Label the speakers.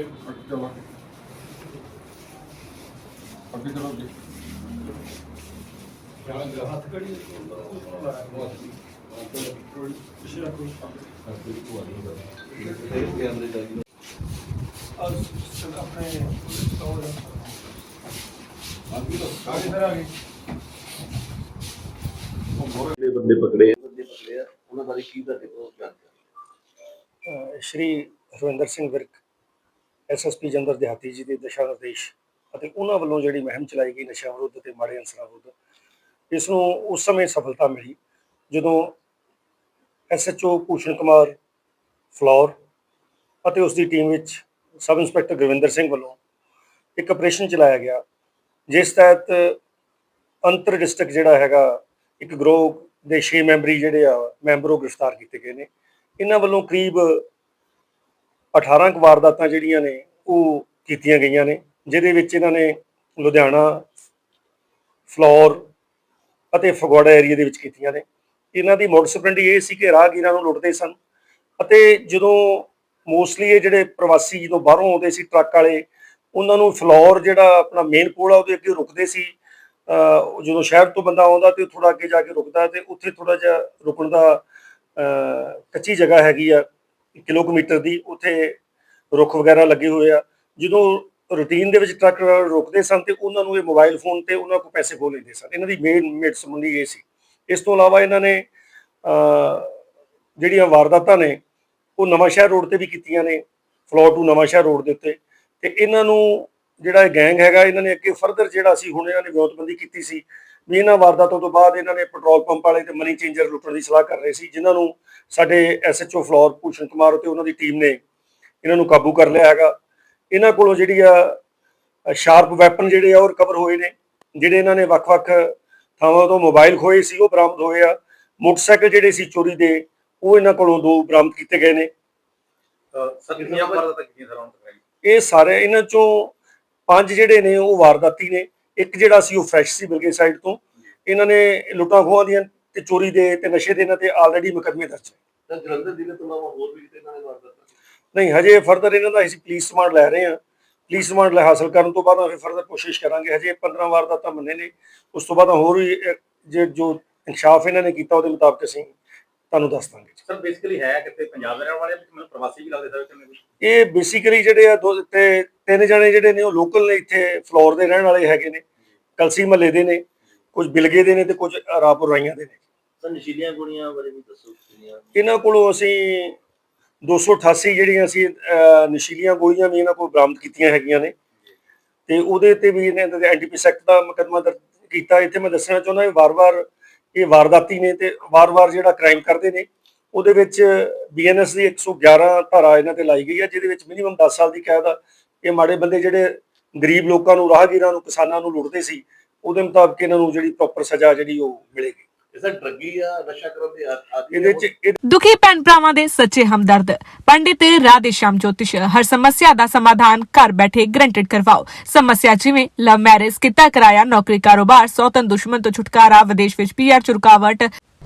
Speaker 1: ਅੱਗੇ ਚਲੋ ਅੱਗੇ। ਚਲੋ ਅੱਗੇ।
Speaker 2: ਜਿਹੜੇ ਬੰਦੇ ਪਕੜੇ ਬੰਦੇ ਪਕੜੇ ਆ। ਉਹਨਾਂ ਬਾਰੇ ਕੀ ਤੁਹਾਡੇ ਕੋਲ ਜਾਣਕਾਰੀ?
Speaker 3: ਸ਼੍ਰੀ ਹਰਵਿੰਦਰ ਸਿੰਘ ਵਿਰਕ। ਐਸਐਸਪੀ ਜੰਦਰ ਦਿਹਾਤੀ ਜੀ ਦੇ ਦਿਸ਼ਾ ਨਿਰਦੇਸ਼ ਅਤੇ ਉਹਨਾਂ ਵੱਲੋਂ ਜਿਹੜੀ ਮੁਹਿੰਮ ਚਲਾਈ ਗਈ ਨਸ਼ਾ ਵਿਰੁੱਧ ਤੇ ਮਾੜੇ ਅਨਸਰਾਂ ਵਿਰੁੱਧ, ਇਸ ਨੂੰ ਉਸ ਸਮੇਂ ਸਫਲਤਾ ਮਿਲੀ ਜਦੋਂ ਐਸਐਚਓ ਭੂਸ਼ਣ ਕੁਮਾਰ ਫਲੋਰ ਅਤੇ ਉਸ ਦੀ ਟੀਮ ਵਿੱਚ ਸਬ ਇੰਸਪੈਕਟਰ ਗੁਰਵਿੰਦਰ ਸਿੰਘ ਵੱਲੋਂ ਇੱਕ ਆਪਰੇਸ਼ਨ ਚਲਾਇਆ ਗਿਆ, ਜਿਸ ਤਹਿਤ ਅੰਤਰ ਡਿਸਟ੍ਰਿਕਟ ਜਿਹੜਾ ਹੈਗਾ, ਇੱਕ ਗਰੋਹ ਦੇ 6 ਮੈਂਬਰੀ ਜਿਹੜੇ ਆ, ਮੈਂਬਰ ਗ੍ਰਿਫਤਾਰ ਕੀਤੇ ਗਏ ਨੇ। ਇਹਨਾਂ ਵੱਲੋਂ ਕਰੀਬ 18 ਕੁ ਵਾਰਦਾਤਾਂ ਜਿਹੜੀਆਂ ਨੇ ਉਹ ਕੀਤੀਆਂ ਗਈਆਂ ਨੇ, ਜਿਹਦੇ ਵਿੱਚ ਇਹਨਾਂ ਨੇ ਲੁਧਿਆਣਾ, ਫਲੋਰ ਅਤੇ ਫਗਵਾੜਾ ਏਰੀਆ ਦੇ ਵਿੱਚ ਕੀਤੀਆਂ ਨੇ। ਇਹਨਾਂ ਦੀ ਮੋਟਰ ਮੋਟਰਸਪ੍ਰਿੰਟ ਇਹ ਸੀ ਕਿ ਰਾਹਗੀਰਾਂ ਨੂੰ ਲੁੱਟਦੇ ਸਨ ਅਤੇ ਜਦੋਂ ਮੋਸਟਲੀ ਇਹ ਜਿਹੜੇ ਪ੍ਰਵਾਸੀ ਜਦੋਂ ਬਾਹਰੋਂ ਆਉਂਦੇ ਸੀ ਟਰੱਕ ਵਾਲੇ, ਉਹਨਾਂ ਨੂੰ ਫਲੋਰ ਜਿਹੜਾ ਆਪਣਾ ਮੇਨ ਪੁਲ ਆ ਉਹਦੇ ਅੱਗੇ ਰੁਕਦੇ ਸੀ। ਜਦੋਂ ਸ਼ਹਿਰ ਤੋਂ ਬੰਦਾ ਆਉਂਦਾ ਤੇ ਥੋੜਾ ਅੱਗੇ ਜਾ ਕੇ ਰੁਕਦਾ ਤੇ ਉੱਥੇ ਥੋੜਾ ਜਿਹਾ ਰੁਕਣ ਦਾ ਕੱਚੀ ਜਗ੍ਹਾ ਹੈਗੀ ਆ। ਕਿਲੋਮੀਟਰ ਦੀ ਉੱਥੇ ਰੁੱਖ ਵਗੈਰਾ ਲੱਗੇ ਹੋਏ ਆ। ਜਦੋਂ ਰੂਟੀਨ ਦੇ ਵਿੱਚ ਟਰੱਕ ਰੋਕਦੇ ਸਨ ਤੇ ਉਹਨਾਂ ਨੂੰ ਇਹ ਮੋਬਾਈਲ ਫੋਨ ਤੇ ਉਹਨਾਂ ਕੋਲ ਪੈਸੇ ਖੋਹ ਲੈਂਦੇ ਸਨ। ਇਹਨਾਂ ਦੀ ਮੇਨ ਮੇਟ ਸੰਬੰਧੀ ਇਹ ਸੀ। ਇਸ ਤੋਂ ਇਲਾਵਾ ਇਹਨਾਂ ਨੇ ਜਿਹੜੀਆਂ ਵਾਰਦਾਤਾਂ ਨੇ, ਉਹ ਨਵਾਂ ਸ਼ਹਿਰ ਰੋਡ ਤੇ ਵੀ ਕੀਤੀਆਂ ਨੇ, ਫਲੋਰ ਟੂ ਨਵਾਂ ਸ਼ਹਿਰ ਰੋਡ ਦੇ ਉੱਤੇ। ਤੇ ਇਹਨਾਂ ਨੂੰ ਜਿਹੜਾ ਇਹ ਗੈਂਗ ਹੈਗਾ, ਇਹਨਾਂ ਨੇ ਅੱਗੇ ਫਰਦਰ ਜਿਹੜਾ ਸੀ ਹੁਣ ਇਹਨਾਂ ਨੇ ਵਿਉਂਤਬੰਦੀ ਕੀਤੀ ਸੀ ਵੀ ਇਹਨਾਂ ਵਾਰਦਾਤਾਂ ਤੋਂ ਬਾਅਦ ਇਹਨਾਂ ਨੇ ਪੈਟਰੋਲ ਪੰਪ ਵਾਲੇ ਤੇ ਮਨੀ ਚੇਂਜਰ ਲੁੱਟਣ ਦੀ ਸਲਾਹ ਕਰ ਰਹੇ ਸੀ ਜਿਨ੍ਹਾਂ ਨੂੰ ਸਾਡੇ ਐਸਐਚਓ ਫਲੋਰ ਭੂਸ਼ਣ ਕੁਮਾਰ ਤੇ ਉਹਨਾਂ ਦੀ ਟੀਮ ਨੇ ਇਹਨਾਂ ਨੂੰ ਕਾਬੂ ਕਰ ਲਿਆ ਹੈਗਾ। ਇਹਨਾਂ ਕੋਲੋਂ ਜਿਹੜੀ ਆ ਸ਼ਾਰਪ ਵੈਪਨ ਜਿਹੜੇ ਆ ਉਹ ਰਿਕਵਰ ਹੋਏ ਨੇ ਜਿਹੜੇ ਇਹਨਾਂ ਨੇ ਵੱਖ-ਵੱਖ ਥਾਵਾਂ ਤੋਂ ਮੋਬਾਈਲ ਖੋਏ ਸੀ ਉਹ ਬਰਾਮਦ ਹੋਏ ਆ। ਮੋਟਰਸਾਈਕਲ ਜਿਹੜੇ ਸੀ ਚੋਰੀ ਦੇ ਉਹ ਇਹਨਾਂ ਕੋਲੋਂ ਦੋ ਬਰਾਮਦ ਕੀਤੇ ਗਏ ਨੇ। ਇਹ ਸਾਰੇ ਇਹਨਾਂ ਚੋਂ ਪੰਜ ਜਿਹੜੇ ਨੇ ਉਹ ਵਾਰਦਾਤੀ ਨੇ ਇੱਕ ਜਿਹੜਾ ਸੀ ਉਹ ਫਰੈਸ਼ ਸੀ ਬਿਲਗੇ ਸਾਈਡ ਤੋਂ ਇਹਨਾਂ ਨੇ ਲੁੱਟਾਂ ਖੋਹਾਂ ਦੀਆਂ ਤੇ ਚੋਰੀ ਦੇ ਤੇ ਨਸ਼ੇ ਦੇ ਇਹਨਾਂ ਤੇ ਆਲਰੇਡੀ ਮੁਕੱਦਮੇ ਦਰਜ ਨੇ
Speaker 2: ਸਰ ਜਲੰਧਰ ਜ਼ਿਲ੍ਹੇ ਤੋਂ ਇਲਾਵਾ ਹੋਰ ਵੀ ਕਿਤੇ ਇਹਨਾਂ ਨੇ ਵਾਰਦਾਤਾਂ
Speaker 3: ਨਹੀਂ ਹਜੇ ਫਰਦਰ ਇਹਨਾਂ ਦਾ ਅਸੀਂ ਪੁਲਿਸ ਸਮਾਨ ਲੈ ਰਹੇ ਹਾਂ। ਪੁਲਿਸ ਲੈ ਹਾਸਲ ਕਰਨ ਤੋਂ ਬਾਅਦ ਅਸੀਂ ਫਰਦਰ ਕੋਸ਼ਿਸ਼ ਕਰਾਂਗੇ। ਹਜੇ 15 ਵਾਰਦਾਤਾਂ ਮੰਨੇ ਨੇ। ਉਸ ਤੋਂ ਬਾਅਦ ਹੋਰ ਵੀ ਜੇ ਜੋ ਇਨਕਸ਼ਾਫ ਇਹਨਾਂ ਨੇ ਕੀਤਾ ਉਹਦੇ ਮੁਤਾਬਕ ਅਸੀਂ ਤੁਹਾਨੂੰ ਦੱਸ ਦਾਂਗੇ।
Speaker 4: ਸਰ ਬੇਸਿਕਲੀ ਹੈ ਕਿਤੇ ਪੰਜਾਬ ਦੇ ਰਹਿਣ ਵਾਲੇ ਮੈਨੂੰ ਪ੍ਰਵਾਸੀ ਵੀ ਲੱਗਦੇ ਸਰ ਕਿੰਨੇ
Speaker 3: ਇਹ ਬੇਸਿਕਲੀ ਜਿਹੜੇ ਆ ਦੋ ਤੇ ਤਿੰਨ ਜਣੇ ਜਿਹੜੇ ਨੇ ਉਹ ਲੋਕਲ ਨੇ ਇੱਥੇ ਫਲੋਰ ਦੇ ਰਹਿਣ ਵਾਲੇ ਹੈਗੇ ਨੇ। ਕਲਸੀ ਮਹੱਲੇ ਦੇ ਨੇ। ਕੁਝ ਬਿਲਗੇ ਦੇ ਨੇ ਤੇ ਕੁਝ ਰਾਪੁਰ ਰਾਈਆਂ ਦੇ ਨੇ।
Speaker 2: ਸਰ ਨਸ਼ੀਲੀਆਂ ਗੋਲੀਆਂ ਬਾਰੇ ਵੀ ਦੱਸੋ ਕਿੰਨੀਆਂ?
Speaker 3: ਇਹਨਾਂ ਕੋਲੋਂ ਅਸੀਂ 288 ਜਿਹੜੀਆਂ ਸੀ ਅਹ, ਨਸ਼ੀਲੀਆਂ ਗੋਲੀਆਂ ਵੀ ਇਹਨਾਂ ਕੋਲ ਬਰਾਮਦ ਕੀਤੀਆਂ ਹੈਗੀਆਂ ਨੇ। ਤੇ ਉਹਦੇ ਤੇ ਵੀ ਇਹਨੇ ਐਂਟੀਪੀ ਸੈਕਟ ਦਾ ਮੁਕੱਦਮਾ ਦਰਜ ਕੀਤਾ। ਇੱਥੇ ਮੈਂ ਦੱਸਣਾ ਚਾਹੁੰਦਾ ਵੀ ਵਾਰ-ਵਾਰ ਇਹ ਵਾਰਦਾਤੀ ਨੇ ਤੇ ਵਾਰ-ਵਾਰ ਜਿਹੜਾ ਕ੍ਰਾਈਮ ਕਰਦੇ ਨੇ ਉਹਦੇ ਵਿੱਚ ਬੀਐਨਐਸ ਦੀ 111 ਧਾਰਾ ਇਹਨਾਂ ਤੇ ਲਾਈ ਗਈ ਹੈ ਜਿਹਦੇ ਵਿੱਚ ਮਿਨੀਮਮ 10 ਸਾਲ ਦੀ ਕੈਦ ਆ। ਇਹ ਮਾੜੇ ਬੰਦੇ ਜਿਹੜੇ ਗਰੀਬ ਲੋਕਾਂ ਨੂੰ ਰਾਹਗੀਰਾਂ ਨੂੰ ਕਿਸਾਨਾਂ ਨੂੰ ਲੁੱਟਦੇ ਸੀ ਉਹਦੇ ਮੁਤਾਬਕ ਇਹਨਾਂ ਨੂੰ ਜਿਹੜੀ ਪ੍ਰੋਪਰ ਸਜ਼ਾ ਜਿਹੜੀ ਉਹ ਮਿਲੇਗੀ।
Speaker 2: ਇਹ ਸਰ ਡਰੱਗੀ ਆ ਨਸ਼ਾ ਕਰਨ ਦੇ ਆ- ਆਦੀ
Speaker 3: ਇਹਦੇ ਚ ਇਹ
Speaker 5: ਦੁਖੀ ਭੈਣ ਭਰਾਵਾਂ ਦੇ ਸੱਚੇ ਹਮਦਰਦ। ਪੰਡਿਤ ਰਾਧੇ ਸ਼ਾਮ ਜੋਤਿਸ਼ ਹਰ ਸਮੱਸਿਆ ਦਾ ਸਮਾਧਾਨ ਘਰ ਬੈਠੇ ਗਰੰਟਡ ਕਰਵਾਓ। ਸਮੱਸਿਆ ਜਿਵੇਂ ਲਵ ਮੈਰਿਜ ਕਿੱਤਾ ਕਰਾਇਆ ਨੌਕਰੀ ਕਾਰੋਬਾਰ ਸੌਤਨ ਦੁਸ਼ਮਣ ਤੋਂ ਛੁਟਕਾਰਾ ਵਿਦੇਸ਼ ਵਿੱਚ ਪੀਆਰ ਚ ਰੁਕਾਵਟ